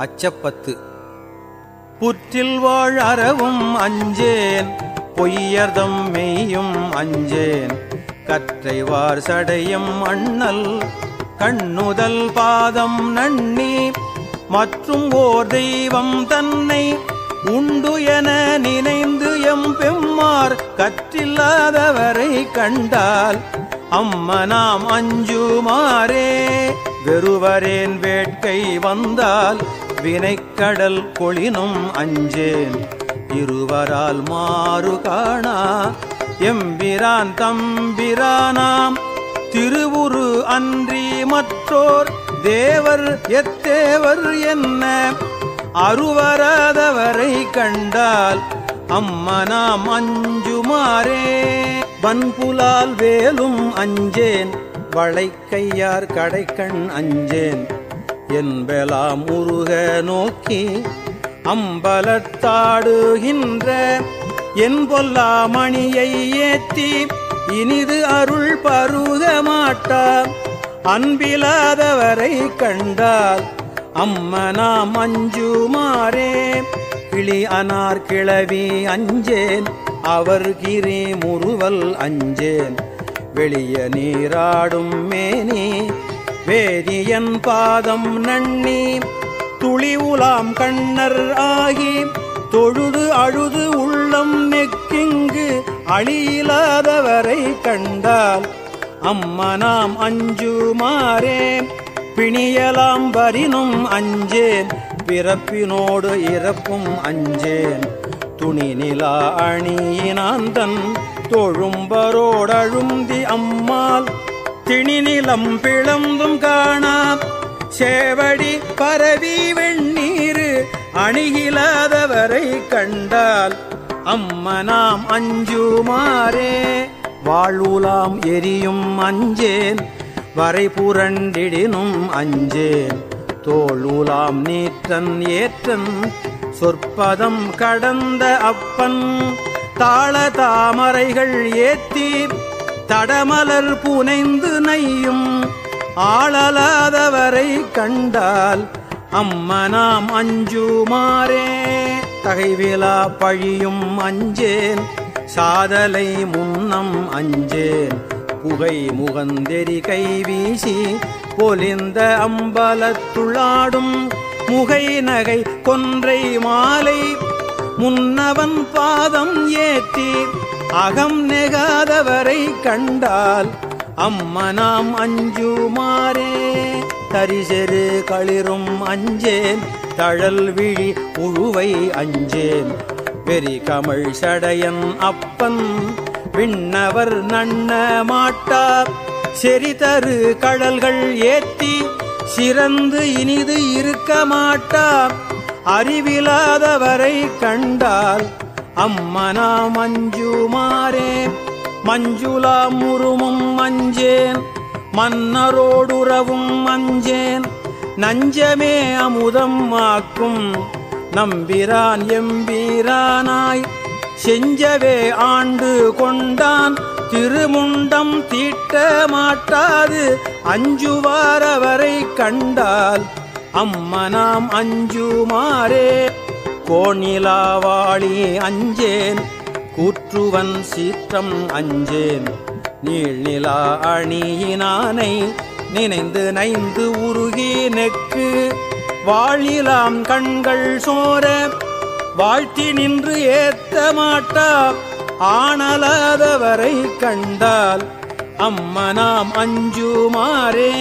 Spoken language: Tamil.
அச்சப்பத்து. புற்றில் வாழ் அறவும் அஞ்சேன் பொய்யர்தம் மெய்யும் அஞ்சேன். கற்றைவார் சடையும் அண்ணல் கண்ணுதல் பாதம் நன்னி மற்றும் ஓர் தெய்வம் தன்னை உண்டு என நினைந்து எம் பெம்மார் கற்றில்லாதவரை கண்டால் அம்மனாம் அஞ்சுமாறே வெறுவரேன் வேட்கை வந்தால் வினைக்கடல் கொளினும் அஞ்சேன். இருவரால் மாறு காணா எம்பிரான் தம்பிரானாம். திருவுரு அன்றி மற்றோர் தேவர் எத்தேவர் என்ன? அருவராதவரை கண்டால் அம்மனாம் அஞ்சுமாறே. வன்புலால் வேலும் அஞ்சேன். வளைக்கையார் கடைக்கண் அஞ்சேன். என்பலாம் முருக நோக்கி அம்பலத்தாடுகின்ற என் பொல்லா மணியை ஏத்தி இனிது அருள் பருக மாட்டார் அன்பிலாதவரை கண்டால் அம்மனா அஞ்சுமாறே கிளி அனார் கிளவி அஞ்சேன் அவர் கிரி முறுவல் அஞ்சேன். வெளிய நீராடும் மேனி வேதியன் பாதம் நன்னி துளி உலாம் கண்ணர் ஆகி தொழுது அழுது உள்ளம் நெக்கிங்கு அழியிலாதவரை கண்டால் அம்மனாம் அஞ்சுமாறே பிணியலாம் வரினும் அஞ்சேன் பிறப்பினோடு இறப்பும் அஞ்சேன். துணி நிலா அணியினாந்தன் தொழும்பரோடழுந்தி அம்மா திணிநிலம் பிளந்தும் காணாம். சேவடி பரவி வெண்ணீரு அணுகிலாதவரை கண்டால் அம்மனாம் அஞ்சுமாறே. வாழ்வுலாம் எரியும் அஞ்சேன் வரை புரண்டிடினும் அஞ்சேன். தோளுலாம் நீற்றன் ஏற்றன் சொற்பதம் கடந்த அப்பன். தாள தாமரைகள் ஏத்தி தடமலர் புனைந்து நையும் ஆளலாதவரை கண்டால் அம்மனாம் அஞ்சுமாறே. தகைவிலா பழியும் அஞ்சேன் சாதலை முன்னம் அஞ்சேன். புகை முகந்தெறி கை வீசி பொலிந்த அம்பலத்துளாடும் முகை நகை கொன்றை மாலை முன்னவன் பாதம் ஏத்தி அகம் நெகாதவரை கண்டால் அம்மனாம் அஞ்சுமாறே. தரிசெரு களிரும் அஞ்சேன் தழல் விழி உழுவை அஞ்சேன். பெரி கமழ் சடையன் அப்பன் விண்ணவர் நண்ண மாட்டார். செறிதரு கடல்கள் ஏத்தி சிறந்து இனிது இருக்க மாட்டார். அறிவிலாதவரை கண்டால் அம்மனா மஞ்சுமாரே மஞ்சுளா முருமும் மஞ்சேன் மன்னரோடுறவும் மஞ்சேன் நஞ்சமே அமுதம் ஆக்கும் நம்பிரான் எம்பீரானாய். செஞ்சவே ஆண்டு கொண்டான் திருமுண்டம் தீட்ட மாட்டாது அஞ்சுவாரவரை கண்டால் அம்மனாம் அஞ்சுமாறே கோணிலாவாளி அஞ்சேன் கூற்றுவன் சீற்றம் அஞ்சேன். நீழ்நிலா அணியினானை நினைந்து நைந்து உருகி நெக்கு. வாழிலாம் கண்கள் சோர வாழ்த்தி நின்று ஏத்த மாட்டா. ஆனலாதவரை கண்டால் அம்மனாம் அஞ்சுமாறே.